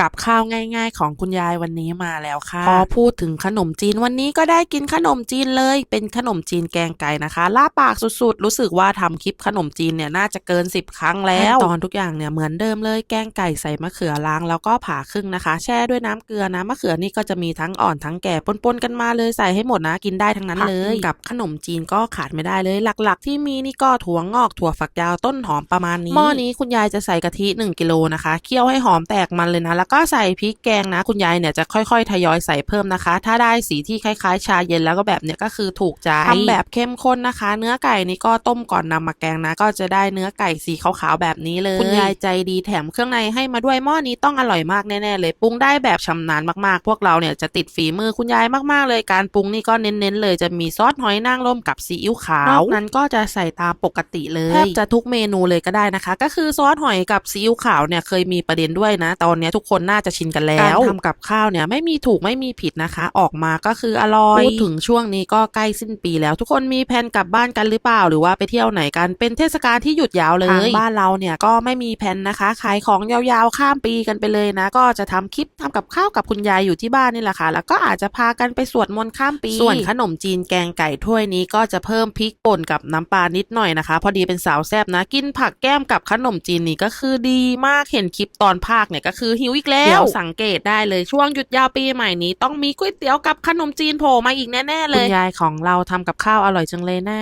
กับข้าวง่าย ๆ ของคุณยายวันนี้มาแล้วค่ะ พอพูดถึงขนมจีนวันนี้ก็ได้กินขนมจีนเลย เป็นขนมจีนแกงไก่นะคะล่าปากสุดๆ รู้สึกว่าทำคลิปขนมจีนเนี่ยน่าจะเกิน 10 ครั้งแล้วตอนทุกอย่างเนี่ยเหมือนเดิมเลย แกงไก่ใส่มะเขือล้างแล้วก็ผ่าครึ่งนะคะ แช่ด้วยน้ำเกลือนะมะเขือนี่ก็จะมีทั้งอ่อนทั้งแก่ปนๆกันมาเลยใส่ให้หมดนะกินได้ทั้งนั้นเลย กับขนมจีนก็ขาดไม่ได้เลย หลักๆ ที่มีนี่ก็ถั่วงอกถั่วฝักยาวต้นหอมประมาณนี้หม้อนี้คุณยายจะใส่กะทิ1กิโลนะคะเคี่ยวให้หอมแตกมันเลยนะแล้วก็ใส่พริกแกงนะ คุณยายเนี่ยจะค่อยๆ ทยอยใส่เพิ่มนะคะ ถ้าได้สีที่คล้ายๆ ชาเย็นแล้วก็แบบเนี้ยก็คือถูกใจทำแบบเข้มข้นนะคะ เนื้อไก่นี่ก็ต้มก่อนนำมาแกงนะ ก็จะได้เนื้อไก่สีขาวๆแบบนี้เลยคุณยายใจดีแถมเครื่องในให้มาด้วยหม้อนี้ต้องอร่อยมากแน่ๆเลยปรุงได้แบบชำนาญมากๆ พวกเราเนี่ยจะติดฝีมือคุณยายมากๆ เลยการปรุงนี่ก็เน้นๆเลยจะมีซอสหอยนางรมกับซีอิ๊วขาว นอกนั้นก็จะใส่ตามปกติเลยแทบจะทุกเมนูเลยก็ได้นะคะ ก็คือซอสหอยกับซีอิ๊วขาวเนี่ยเคยมีประเด็นด้วยนะ ตอนเนี้ยทุกคนน่าจะชินกันแล้วการทำกับข้าวเนี่ยไม่มีถูกไม่มีผิดนะคะ ออกมาก็คืออร่อยพูดถึงช่วงนี้ก็ใกล้สิ้นปีแล้ว ทุกคนมีแผนกลับบ้านกันหรือเปล่าหรือว่าไปเที่ยวไหนกันเป็นเทศกาลที่หยุดยาวเลยทางบ้านเราเนี่ยก็ไม่มีแผนนะคะขายของยาวๆข้ามปีกันไปเลยนะ ก็จะทำคลิปทำกับข้าวกับคุณยายอยู่ที่บ้านนี่แหละค่ะ แล้วก็อาจจะพากันไปสวดมนต์ข้ามปี ส่วนขนมจีนแกงไก่ถ้วยนี้ก็จะเพิ่มพริกป่นกับน้ำปลานิดหน่อยนะคะ พอดีเป็นสาวแซ่บนะ กินผักแก้มกับขนมจีนนี่ก็คือดีมากเห็นคลิปตอนภาคเนี่ยก็คือหิวอีกแล้ว เดี๋ยวสังเกตได้เลยช่วงหยุดยาวปีใหม่นี้ต้องมีก๋วยเตี๋ยวกับขนมจีนโผล่มาอีกแน่ๆเลยคุณยายของเราทำกับข้าวอร่อยจังเลยนะ